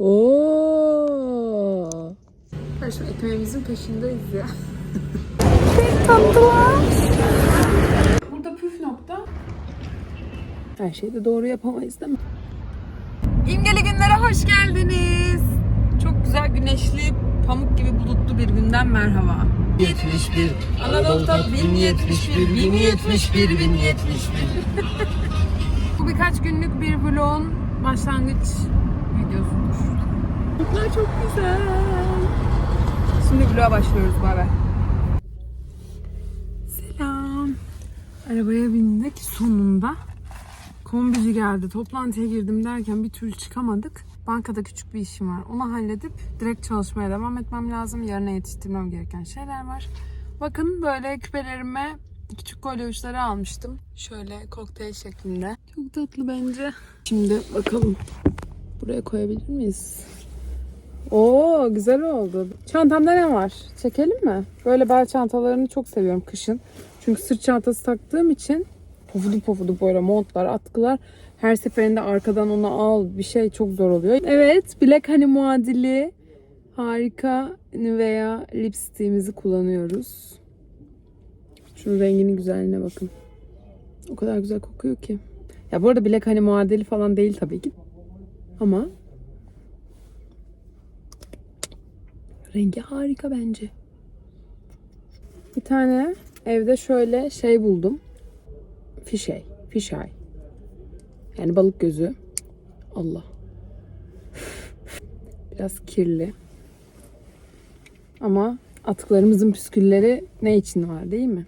Oo. Arkadaşlar ekmeğimizin peşindeyiz ya. Burada püf nokta. Her şeyi de doğru yapamayız değil mi? İmgeli günlere hoş geldiniz. Çok güzel güneşli, pamuk gibi bulutlu bir günden merhaba. 71 Anadolu Top 1071, 1071, 1071 Bu birkaç günlük bir vlogun başlangıç videosudur. Çok güzel. Şimdi vloga başlıyoruz. Bay. Selam. Arabaya bindik sonunda. Kombici geldi. Toplantıya girdim derken bir türlü çıkamadık. Bankada küçük bir işim var. Onu halledip direkt çalışmaya devam etmem lazım. Yarına yetiştirmem gereken şeyler var. Bakın böyle küpelerime küçük kolye uçları almıştım. Şöyle kokteyl şeklinde. Çok tatlı bence. Şimdi bakalım. Buraya koyabilir miyiz? Oo güzel oldu. Çantamda ne var? Çekelim mi? Böyle bel çantalarını çok seviyorum kışın. Çünkü sırt çantası taktığım için pofudu pofudu böyle montlar, atkılar her seferinde arkadan onu al bir şey çok zor oluyor. Evet, Black Honey muadili harika Nivea lipstiğimizi kullanıyoruz. Şunun renginin güzelliğine bakın. O kadar güzel kokuyor ki. Ya bu arada Black Honey muadili falan değil tabii ki. Ama rengi harika bence. Bir tane evde şöyle şey buldum. Fişey. Fişay. Yani balık gözü. Allah. Biraz kirli. Ama atıklarımızın püskülleri ne için var değil mi?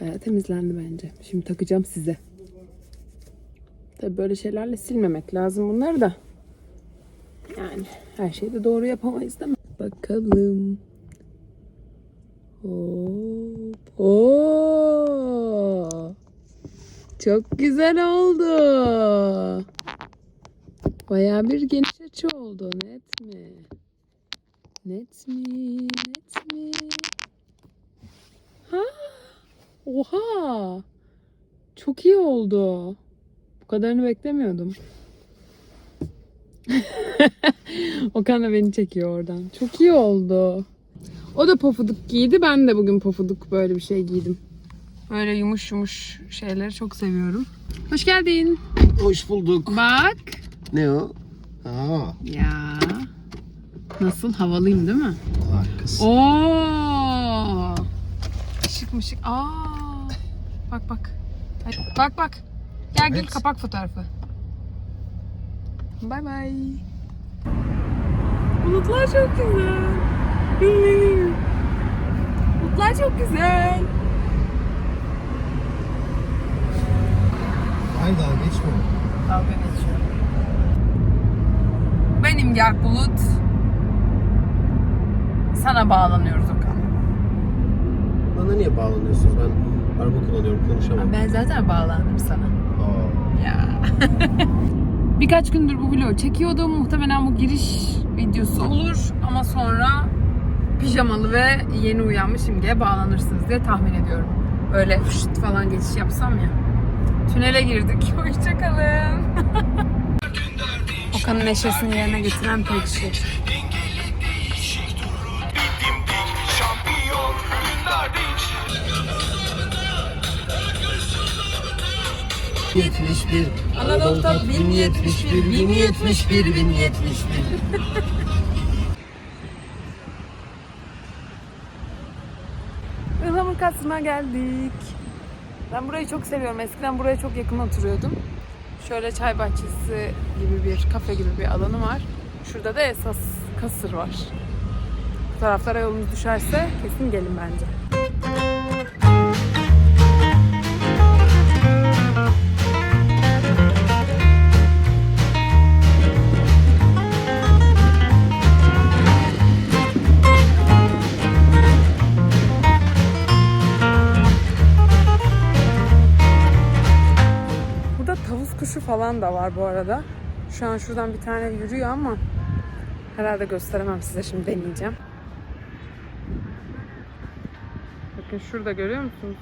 Bayağı temizlendi bence. Şimdi takacağım size. Tabii böyle şeylerle silmemek lazım bunları da. Yani her şeyi de doğru yapamayız değil mi? Bakalım. Hop. Oo. Çok güzel oldu. Bayağı bir geniş açı oldu. Net mi? Net mi? Net mi? Ha? Oha! Çok iyi oldu. Bu kadarını beklemiyordum. Okan da beni çekiyor oradan. Çok iyi oldu. O da pofuduk giydi. Ben de bugün pofuduk böyle bir şey giydim. Böyle yumuş yumuş şeyleri çok seviyorum. Hoş geldin. Hoş bulduk. Bak. Ne o? Aa, Ya. Nasıl havalıyım değil mi? harikasın. Oo. Işık mışık. Aa. Bak bak. Bak bak. Gel gel Evet. kapak fotoğrafı. Bay bay. Bulutlar çok güzel. Bulutlar çok güzel. Hayır daha geçme. Dalga geçiyorum. Benim Gel Bulut. Sana bağlanıyoruz Okan. Bana niye bağlanıyorsunuz? Ben araba kullanıyorum, konuşamam. Ben zaten bağlandım sana. Aa, Ya. Birkaç gündür bu vlogu çekiyordum. Muhtemelen bu giriş videosu olur. Ama sonra pijamalı ve yeni uyanmış imgeye bağlanırsınız diye tahmin ediyorum. Böyle fışt falan geçiş yapsam ya. Tünele girdik. Hoşçakalın. Okan'ın neşesini yerine getiren tek şey. 71 Anadolu Top 1071, 1071 1071 Ihlamur Kasrı'na geldik. Ben burayı çok seviyorum. Eskiden buraya çok yakın oturuyordum. Şöyle çay bahçesi gibi bir kafe gibi bir alanı var. Şurada da esas kasır var. Bu taraflara yolunuz düşerse kesin gelin bence. Falan da var bu arada. Şu an şuradan bir tane yürüyor ama herhalde gösteremem size şimdi deneyeceğim. Bakın şurada görüyor musunuz?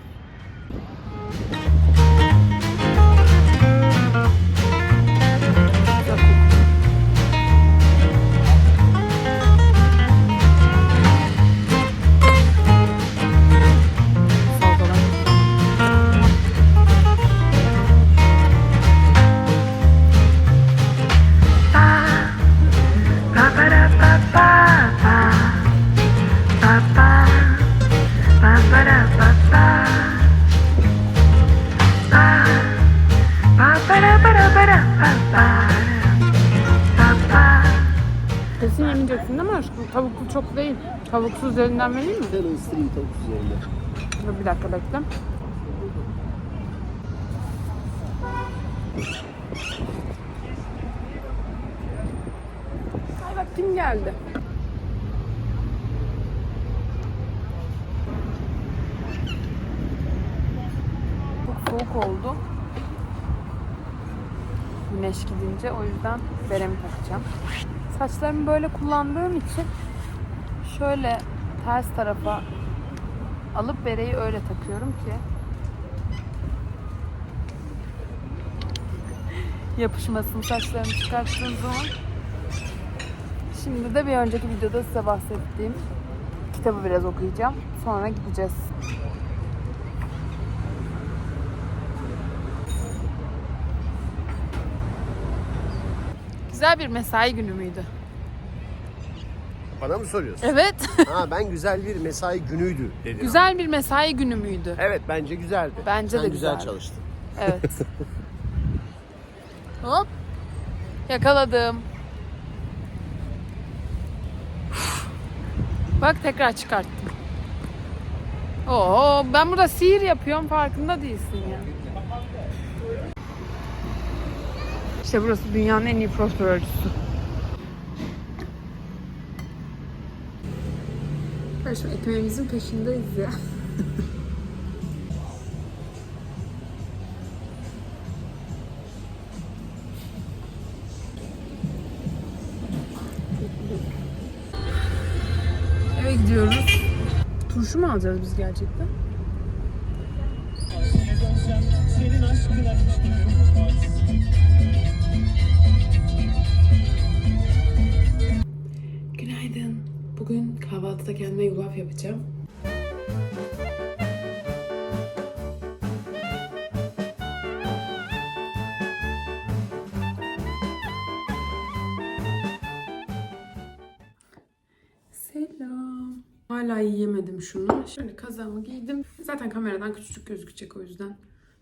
Üzerinden vereyim mi? Tane ısırayım tavuk üzerinde. Dur bir dakika bekle. Ay bak kim geldi? Çok soğuk oldu. Güneş gidince o yüzden beremi takacağım. Saçlarımı böyle kullandığım için şöyle ters tarafa alıp bereyi öyle takıyorum ki yapışmasın saçlarımı çıkarttığım zaman. Şimdi de bir önceki videoda size bahsettiğim kitabı biraz okuyacağım. Sonra gideceğiz. Güzel bir mesai günü müydü? Bana mı soruyorsun? Evet. ha ben güzel bir mesai günüydü dedim. Güzel bir mesai günü müydü? Evet bence güzeldi. Bence Sen de güzel güzeldi. çalıştın. Evet. Hop. Yakaladım. Bak tekrar çıkarttım. Oo, ben burada sihir yapıyorum farkında değilsin ya. İşte burası dünyanın en iyi prosper ölçüsü. Arkadaşlar ekmeğimizin peşindeyiz ya. Eve gidiyoruz. Turşu mu alacağız biz gerçekten? Günaydın. Kahvaltıda kendime yulaf yapacağım. Selam. Hala yiyemedim şunu. Şöyle kazağımı giydim. Zaten kameradan küçücük gözükecek o yüzden.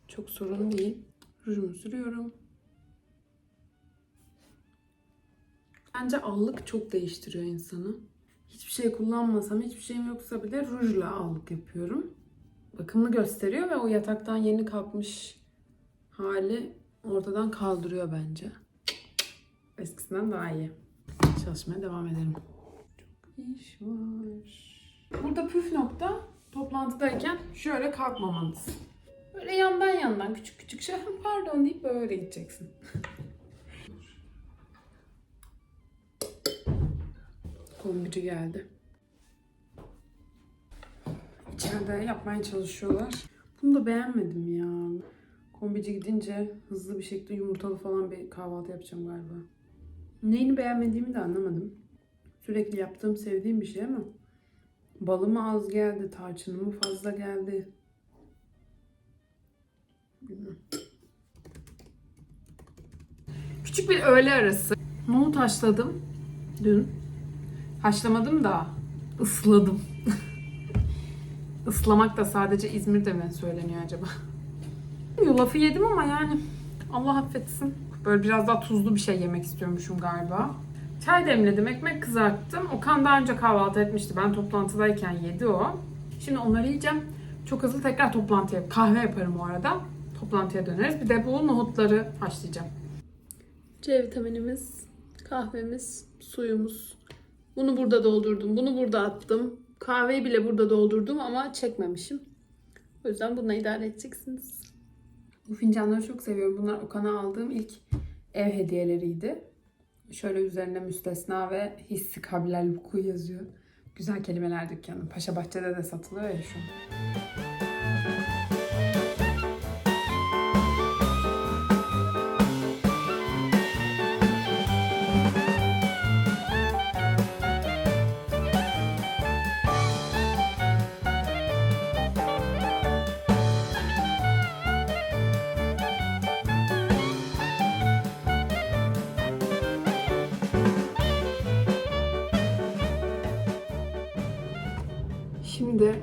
Çok sorun değil. Rujumu sürüyorum. Bence allık çok değiştiriyor insanı. Hiçbir şey kullanmasam, hiçbir şeyim yoksa bile rujla allık yapıyorum. Bakımlı gösteriyor ve o yataktan yeni kalkmış hali ortadan kaldırıyor bence. Eskisinden daha iyi. Çalışmaya devam edelim. İş var. Burada püf nokta toplantıdayken şöyle kalkmamanız. Böyle yandan yandan küçük küçük şey pardon deyip böyle gideceksin. Kombici geldi. İçeride yapmaya çalışıyorlar. Bunu da beğenmedim ya. Kombici gidince hızlı bir şekilde yumurtalı falan bir kahvaltı yapacağım galiba. Neyini beğenmediğimi de anlamadım. Sürekli yaptığım, sevdiğim bir şey ama balı mı az geldi, tarçını mı fazla geldi? Küçük bir öğle arası. Nohut haşladım dün. Haşlamadım da ısladım. Islamak da sadece İzmir'de mi söyleniyor acaba? Yulafı yedim ama yani Allah affetsin. Böyle biraz daha tuzlu bir şey yemek istiyormuşum galiba. Çay demledim, ekmek kızarttım. Okan daha önce kahvaltı etmişti. Ben toplantıdayken yedi o. Şimdi onları yiyeceğim. Çok hızlı tekrar toplantıya, kahve yaparım o arada. Toplantıya döneriz. Bir de bu nohutları haşlayacağım. C vitaminimiz, kahvemiz, suyumuz. Bunu burada doldurdum, bunu burada attım. Kahveyi bile burada doldurdum ama çekmemişim. O yüzden bununla idare edeceksiniz. Bu fincanları çok seviyorum. Bunlar Okan'a aldığım ilk ev hediyeleriydi. Şöyle üzerinde müstesna ve hissi kabilel vuku yazıyor. Güzel kelimeler dükkanı. Paşa Bahçe'de de satılıyor ya şu an. Şimdi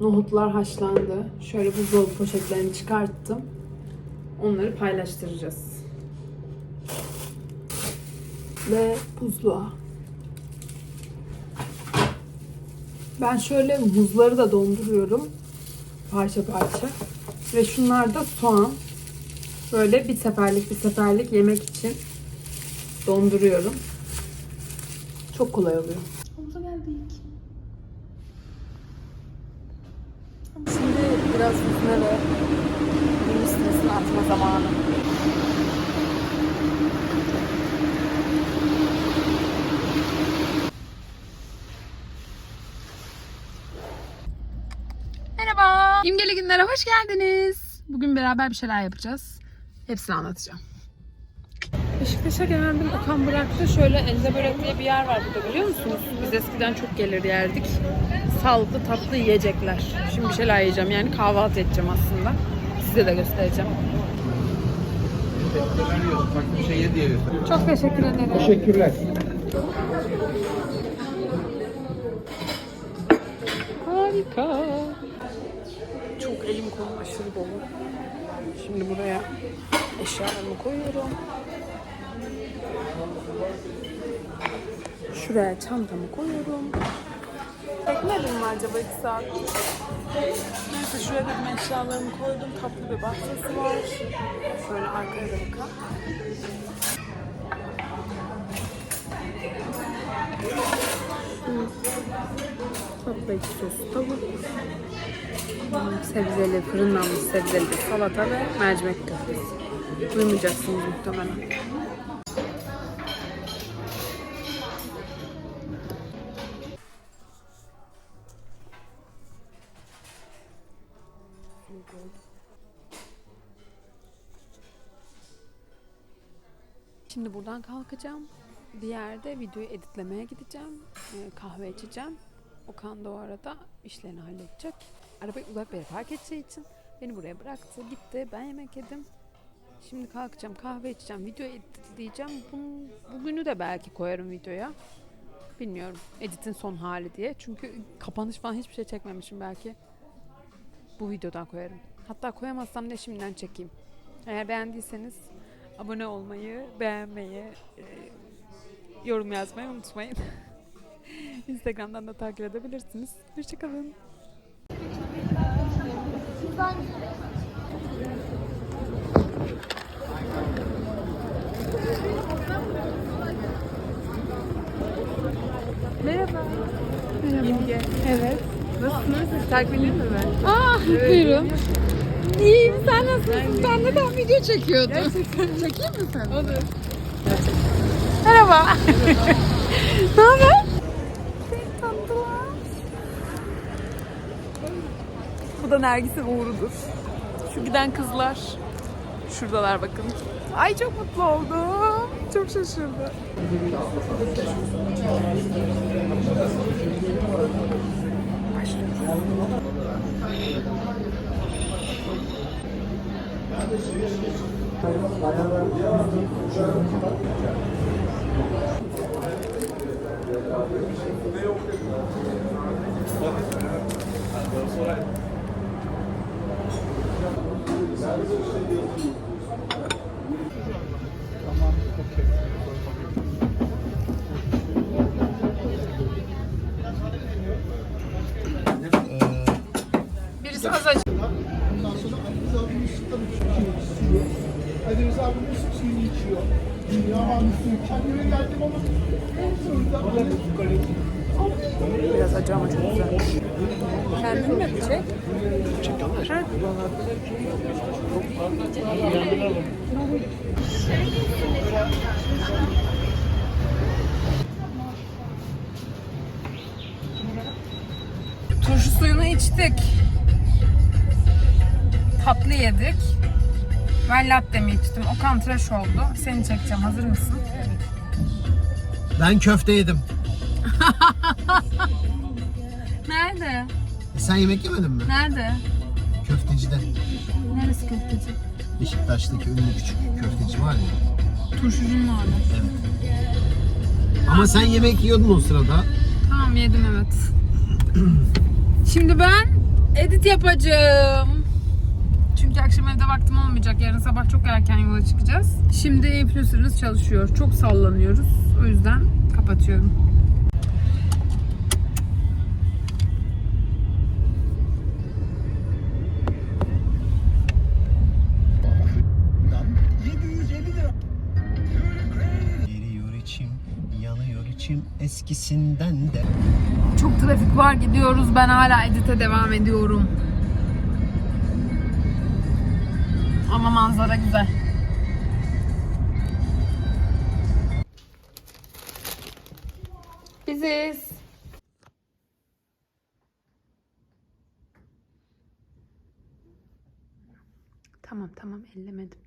nohutlar haşlandı. Şöyle buzdolabı poşetlerini çıkarttım. Onları paylaştıracağız. Ve buzluğa. Ben şöyle muzları da donduruyorum. Parça parça. Ve şunlar da soğan. Böyle bir seferlik bir seferlik yemek için donduruyorum. Çok kolay oluyor. Havuza geldik. Şimdi biraz yüzme ve gün stresini atma zamanı. Merhaba. İmgeli günlere hoş geldiniz. Bugün beraber bir şeyler yapacağız. Hepsini anlatacağım. Beşiktaş'a geldim. Okan bıraktı. Şöyle Elde Börek diye bir yer var burada biliyor musunuz? Biz eskiden çok gelir yerdik. Sağlıklı tatlı yiyecekler. Şimdi bir şeyler yiyeceğim. Yani kahvaltı edeceğim aslında. Size de göstereceğim. Çok teşekkür ederim. Teşekkürler. Harika. Çok elim kolum aşırı dolu. Şimdi buraya eşyalarımı koyuyorum. Şuraya çantamı koyuyorum. Bekledim mi acaba 2 saat? Neyse şuraya dedim eşyalarımı koydum. Tatlı bir bahçesi var. Şöyle arkaya da bakalım. Tatlı ekşi sos tavuk. Sebzeli, fırınlanmış sebzeli bir salata ve mercimek köftesi. Duymayacaksınız muhtemelen. Buradan kalkacağım. Bir yerde videoyu editlemeye gideceğim. Ee, kahve içeceğim. Okan da o arada işlerini halledecek. Arabayı uzak bir yere park edeceği için beni buraya bıraktı. Gitti. Ben yemek yedim. Şimdi kalkacağım. Kahve içeceğim. Video editleyeceğim. Bunu, bugünü de belki koyarım videoya. Bilmiyorum. Editin son hali diye. Çünkü kapanış falan hiçbir şey çekmemişim belki. Bu videodan koyarım. Hatta koyamazsam da şimdiden çekeyim. Eğer beğendiyseniz abone olmayı, beğenmeyi, e, yorum yazmayı unutmayın. Instagram'dan da takip edebilirsiniz. Hoşçakalın. Merhaba. Merhaba. Evet. Nasılsınız? Takip edeyim mi ben? Aa, buyurun. İyiyim, sen nasılsın? Ben de tam video çekiyordum. Gerçekten. Çekeyim mi sen? Olur. Merhaba. ne haber? Bu da Nergis'in uğrudur. Şu giden kızlar. Şuradalar bakın. Ay çok mutlu oldum. Çok şaşırdım. Birisi masaj. Hadi mesela bu su suyunu içiyor. Yaman suyu kendine geldim ama en sonunda Biraz acı ama çok güzel. Kendin mi yapacak? Ha? Turşu suyunu içtik. Tatlı yedik. Ben latte mi içtim? Okan tıraş oldu. Seni çekeceğim. Hazır mısın? Ben köfte yedim. Nerede? Sen yemek yemedin mi? Nerede? Köftecide. Neresi köfteci? Beşiktaş'taki ünlü küçük köfteci var ya. Turşucunun orada. Evet. Ama sen yemek yiyordun o sırada. Tamam yedim evet. Şimdi ben edit yapacağım. Çünkü akşam evde vaktim olmayacak. Yarın sabah çok erken yola çıkacağız. Şimdi influencer'ınız çalışıyor. Çok sallanıyoruz. O yüzden kapatıyorum. eskisinden de. Çok trafik var gidiyoruz. Ben hala edite devam ediyorum. Ama manzara güzel. Biziz. Tamam tamam ellemedim.